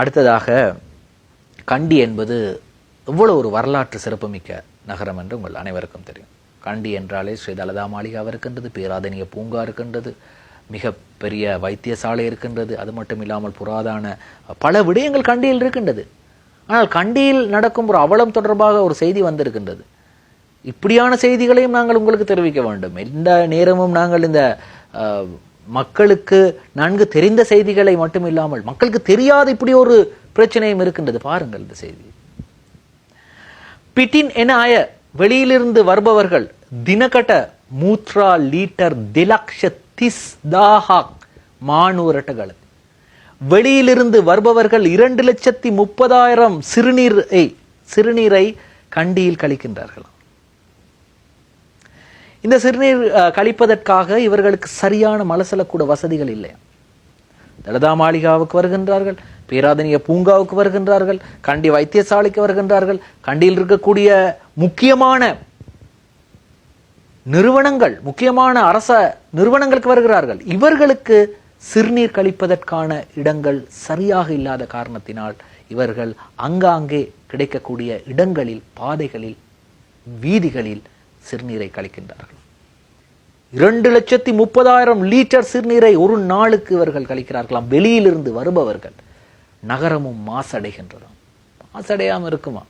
அடுத்ததாக கண்டி என்பது எவ்வளோ ஒரு வரலாற்று சிறப்புமிக்க நகரம் என்று உங்கள் அனைவருக்கும் தெரியும். கண்டி என்றாலே ஸ்ரீ தலதா மாளிகா இருக்கின்றது பேராதனிய பூங்கா இருக்கின்றது மிக பெரிய வைத்தியசாலை இருக்கின்றது அது மட்டும் இல்லாமல் புராதான பல விடயங்கள் கண்டியில் இருக்கின்றது. ஆனால் கண்டியில் நடக்கும் ஒரு அவலம் தொடர்பாக ஒரு செய்தி வந்திருக்கின்றது. இப்படியான செய்திகளையும் நாங்கள் உங்களுக்கு தெரிவிக்க வேண்டும். எந்த நேரமும் நாங்கள் இந்த மக்களுக்கு நன்கு தெரிந்த செய்திகளை மட்டும் இல்லாமல் மக்களுக்கு தெரியாத இப்படி ஒரு பிரச்சனையும் இருக்கின்றது. பாருங்கள் இந்த செய்தி. பிட்டின் என ஆய வெளியிலிருந்து வருபவர்கள் தினகட்ட மூத்ரா லீட்டர் திலக்ஷ திஸ் தாஹாக் மானூரட்டகள் வெளியிலிருந்து வருபவர்கள் இரண்டு லட்சத்தி முப்பதாயிரம் சிறுநீரை சிறுநீரை கண்டியில் கழிக்கின்றார்கள். இந்த சிறுநீர் அஹ், கழிப்பதற்காக இவர்களுக்கு சரியான மலசலக்கூட வசதிகள் இல்லை. தலதா மாளிகாவுக்கு வருகின்றார்கள் பேராதனிய பூங்காவுக்கு வருகின்றார்கள் கண்டி வைத்தியசாலைக்கு வருகின்றார்கள். கண்டியில் இருக்கக்கூடிய முக்கியமான நிறுவனங்கள் முக்கியமான அரச நிறுவனங்களுக்கு வருகிறார்கள். இவர்களுக்கு சிறுநீர் கழிப்பதற்கான இடங்கள் சரியாக இல்லாத காரணத்தினால் இவர்கள் அங்காங்கே கிடைக்கக்கூடிய இடங்களில் பாதைகளில் வீதிகளில் சிறுநீரை கழிக்கின்றார்கள். இரண்டு லட்சத்தி முப்பதாயிரம் லீட்டர் சிறுநீரை ஒரு நாளுக்கு இவர்கள் கழிக்கிறார்களாம். வெளியிலிருந்து வருபவர்கள். நகரமும் மாசடைகின்றதாம். மாசடையாம இருக்குமா